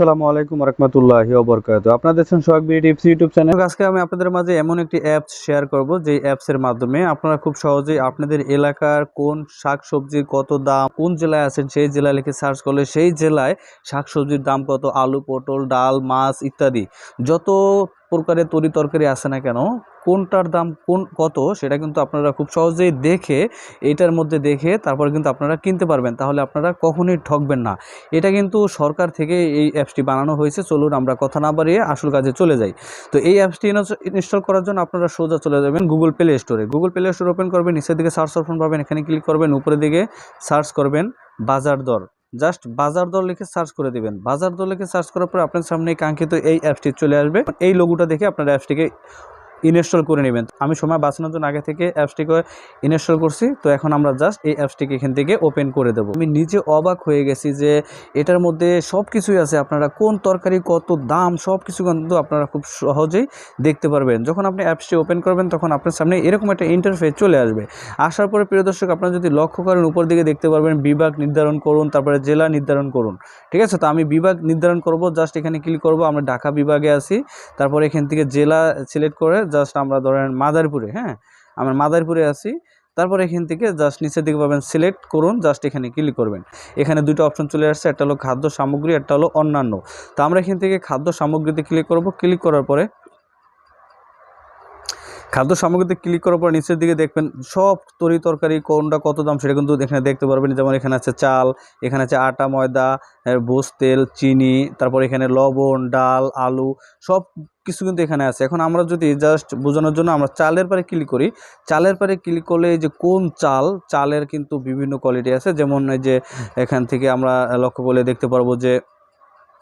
আসসালামু আলাইকুম রহমতুল্লাহি ওবরকাত আপনাদের দেখছেন Sohag BD tips YouTube channel. আজকে আমি আপনাদের মাঝে এমন একটি অ্যাপস শেয়ার করব যে অ্যাপসের মাধ্যমে আপনারা খুব সহজেই আপনাদের এলাকার কোন শাক সবজির কত দাম, কোন জেলায় আছেন, সেই জেলায় লিখে সার্চ করলে সেই জেলায় শাক সবজির দাম কত, আলু, পটল, ডাল, মাছ ইত্যাদি। যত প্রকারের তরি তরকারি আছে না কেন? কোনটার দাম কোন, কত সেটা কিন্তু আপনারা খুব সহজেই দেখে এইটার মধ্যে দেখে তারপর কিন্তু আপনারা কিনতে পারবেন। তাহলে আপনারা কখনোই ঠকবেন না। এটা কিন্তু সরকার থেকে এই অ্যাপসটি বানানো হয়েছে। চলুন আমরা কথা না বাড়িয়ে আসল কাজে চলে যাই। তো এই অ্যাপসটি ইনস্টল করার জন্য আপনারা সোজা চলে যাবেন গুগল প্লে স্টোরে গুগল প্লে স্টোর ওপেন করবেন, নিচের দিকে সার্চ অপশন পাবেন, এখানে ক্লিক করবেন, উপরের দিকে সার্চ করবেন, বাজার দর। জাস্ট বাজার দর লিখে সার্চ করে দিবেন। বাজার দর লিখে সার্চ করার পর আপনার সামনে কাঙ্ক্ষিত এই অ্যাপসটি চলে আসবে। এই লোগোটা দেখে আপনার অ্যাপসটিকে ইনস্টল করে নেবেন। আমি সময় বাঁচানোর জন্য আগে থেকে অ্যাপসটিকে ইনস্টল করছি। তো এখন আমরা জাস্ট এই অ্যাপসটিকে এখান থেকে ওপেন করে দেবো। আমি নিজে অবাক হয়ে গেছি যে এটার মধ্যে সব কিছুই আছে। আপনারা কোন তরকারি, কত দাম সব কিছু কিন্তু আপনারা খুব সহজেই দেখতে পারবেন। যখন আপনি অ্যাপসটি ওপেন করবেন, তখন আপনার সামনে এরকম একটা ইন্টারফেস চলে আসবে। আসার পরে প্রিয় দর্শক, আপনারা যদি লক্ষ্য করেন, উপর দিকে দেখতে পারবেন বিভাগ নির্ধারণ করুন, তারপরে জেলা নির্ধারণ করুন। ঠিক আছে? তো আমি বিভাগ নির্ধারণ করব জাস্ট এখানে ক্লিক করব। আমরা ঢাকা বিভাগে আছি। তারপরে এখান থেকে জেলা সিলেক্ট করে জাস্ট আমরা ধরেন মাদারপুরে হ্যাঁ? আমরা মাদারপুরে আছি, তারপর এখান থেকে জাস্ট নিচের দিকে পাবেন সিলেক্ট করুন জাস্ট এখানে ক্লিক করবেন। এখানে দুটো অপশন চলে আসছে, একটা হলো খাদ্য সামগ্রী, একটা হলো অন্যান্য। তো আমরা এখান থেকে খাদ্য সামগ্রীতে ক্লিক করব ক্লিক করার পরে খাদ্য সামগ্রীতে ক্লিক করার পর নিচের দিকে দেখবেন সব তরি তরকারি কোনটা কত দাম সেটা কিন্তু এখানে দেখতে পারবেন। যেমন এখানে আছে চাল, এখানে আছে আটা, ময়দা বোস তেল, চিনি, তারপর এখানে লবণ, ডাল, আলু সব কিছু কিন্তু এখানে আছে। এখন আমরা যদি জাস্ট বোঝানোর জন্য আমরা চালের পারে ক্লিক করি, চালের পারে ক্লিক করলে যে কোন চাল, চালের কিন্তু বিভিন্ন কোয়ালিটি আছে। যেমন যে এখান থেকে আমরা লক্ষ্য করলে দেখতে পারব যে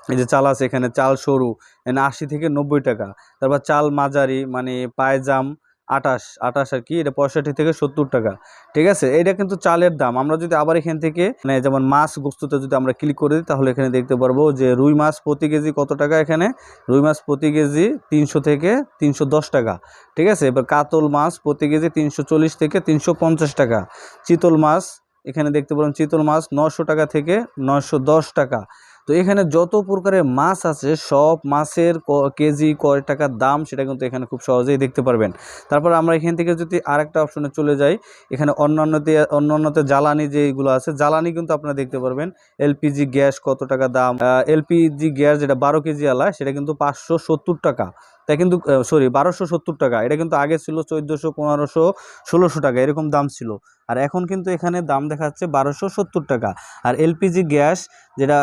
এই যে চাল আছে এখানে, চাল সরু এখানে আশি থেকে নব্বই টাকা। তারপর চাল মাঝারি মানে পায়জাম আটাশ আটাশ আর কি, এটা পঁয়ষট্টি থেকে সত্তর টাকা। ঠিক আছে? এটা কিন্তু চালের দাম। আমরা যদি আবার এখান থেকে মানে যেমন মাছ গোস্তুতে যদি আমরা ক্লিক করে দিই, তাহলে এখানে দেখতে পারব যে রুই মাছ প্রতি কেজি কত টাকা এখানে? রুই মাছ প্রতি কেজি তিনশো থেকে তিনশো দশ টাকা। ঠিক আছে? এবার কাতল মাছ প্রতি কেজি তিনশো চল্লিশ থেকে তিনশো পঞ্চাশ টাকা। চিতল মাছ, এখানে দেখতে পারেন চিতল মাছ নশো টাকা থেকে নশো দশ টাকা। তো এখানে যত প্রকারের মাছ আছে, সব মাছের কেজি, কয় টাকার দাম সেটা কিন্তু এখানে খুব সহজেই দেখতে পারবেন। তারপর আমরা এখান থেকে যদি আরেকটা অপশনে চলে যাই, এখানে অন্যান্যতে অন্যান্যতে জ্বালানি যেগুলো আছে, জ্বালানি কিন্তু আপনারা দেখতে পারবেন। এলপিজি গ্যাস কত টাকা দাম? এলপিজি গ্যাস যেটা বারো কেজি আলা, সেটা কিন্তু পাঁচশো সত্তর টাকা। তাই কিন্তু সরি বারোশো টাকা। এটা কিন্তু আগে ছিল চোদ্দোশো, পনেরোশো, ষোলোশো টাকা, এরকম দাম ছিল। আর এখন কিন্তু এখানে দাম দেখা যাচ্ছে বারোশো সত্তর টাকা। আর এলপিজি গ্যাস যেটা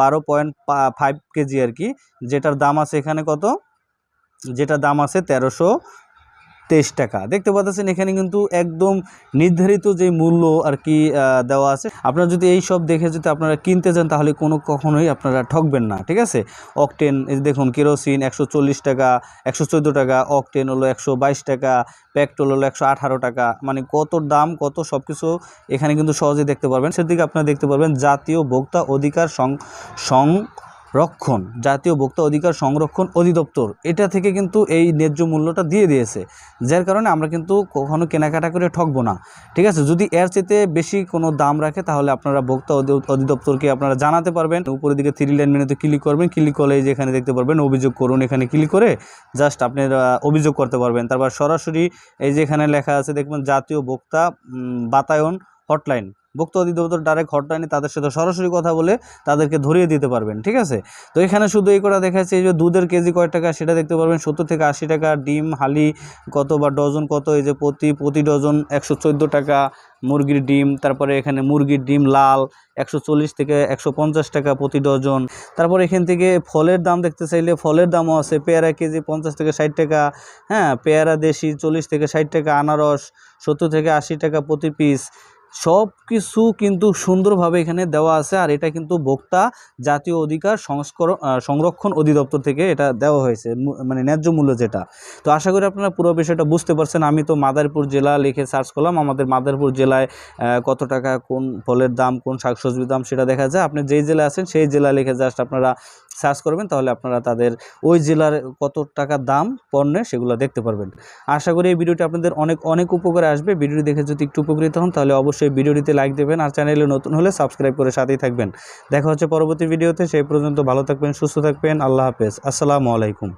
বারো পয়েন্ট ফাইভ কেজি আর কি, যেটার দাম আছে এখানে কত? যেটা দাম আছে তেরোশো তেইশ টাকা। দেখতে পাচ্ছেন এখানে কিন্তু একদম নির্ধারিত যে মূল্য আর কি দেওয়া আছে। আপনারা যদি এই সব দেখে যদি আপনারা কিনতে চান তাহলে কোনো কখনোই আপনারা ঠকবেন না, ঠিক আছে? অকটেন দেখুন, কেরোসিন একশো চল্লিশ টাকা, একশো চোদ্দ টাকা অকটেন হলো একশো বাইশ টাকা পেট্রোল হলো একশো আঠারো টাকা মানে কত দাম, কত সব কিছু এখানে কিন্তু সহজেই দেখতে পারবেন। সেদিকে আপনারা দেখতে পারবেন জাতীয় ভোক্তা অধিকার সং সং সংরক্ষণ জাতীয় ভোক্তা অধিকার সংরক্ষণ অধিদপ্তর। এটা থেকে কিন্তু এই ন্যায্য মূল্যটা দিয়ে দিয়েছে। যার কারণে আমরা কিন্তু কখনো কেনাকাটা করে ঠকবো না। ঠিক আছে? যদি এর চেয়ে বেশি কোনো দাম রাখে, তাহলে আপনারা ভোক্তা অধি- অধিদপ্তরকে আপনারা জানাতে পারবেন। উপরের দিকে থ্রি লাইন মেনুতে ক্লিক করবেন। ক্লিক করলে এই যে এখানে দেখতে পারবেন, অভিযোগ করুন এখানে ক্লিক করে জাস্ট আপনারা অভিযোগ করতে পারবেন। তারপর সরাসরি এই যে এখানে লেখা আছে, দেখবেন জাতীয় ভোক্তা বাতায়ন হটলাইন ভোক্তা অধিদপ্তর ডাইরেক্ট হটলাইনে তাদের সাথে সরাসরি কথা বলে তাদেরকে ধরিয়ে দিতে পারবেন, ঠিক আছে? তো এখানে শুধু এই করা দেখাচ্ছে এই যে দুধের কেজি কয় টাকা সেটা দেখতে পারবেন, সত্তর থেকে আশি টাকা, ডিম, হালি কত বা ডজন কত, এই যে প্রতি প্রতি ডজন একশো চোদ্দ টাকা, মুরগির ডিম, তারপরে এখানে মুরগির ডিম লাল একশো চল্লিশ থেকে একশো পঞ্চাশ টাকা প্রতি ডজন। তারপর এখান থেকে ফলের দাম দেখতে চাইলে ফলের দামও আছে, পেয়ারা কেজি পঞ্চাশ থেকে ষাট টাকা হ্যাঁ পেয়ারা দেশি চল্লিশ থেকে ষাট টাকা, আনারস সত্তর থেকে আশি টাকা প্রতি পিস সব কিছু কিন্তু সুন্দরভাবে এখানে দেওয়া আছে আর এটা কিন্তু ভোক্তা জাতীয় অধিকার সংস্করণ সংরক্ষণ অধিদপ্তর থেকে এটা দেওয়া হয়েছে মানে ন্যায্য মূল্য যেটা। তো আশা করি আপনারা পুরো বিষয়টা বুঝতে পারছেন। আমি তো মাদারপুর জেলা লিখে সার্চ করলাম, আমাদের মাদারপুর জেলায় কত টাকা, কোন ফলের দাম, কোন শাকসবজির দাম সেটা দেখা যায়। আপনি যেই জেলায় আছেন সেই জেলা লিখে জাস্ট আপনারা সার্চ করবেন, তাহলে আপনারা তাদের ওই জেলার কত টাকা দাম পণ্যের সেগুলো দেখতে পারবেন। আশা করি এই ভিডিওটি আপনাদের অনেক অনেক উপকারে আসবে। ভিডিওটি দেখে যদি একটু উপকৃত হন, তাহলে অবশ্যই ভিডিওটিতে লাইক দেবেন আর চ্যানেলে নতুন হলে সাবস্ক্রাইব করে সাথেই থাকবেন। দেখা হচ্ছে পরবর্তী ভিডিওতে, সেই পর্যন্ত ভালো থাকবেন, সুস্থ থাকবেন, আল্লাহ হাফেজ। আসসালামু আলাইকুম।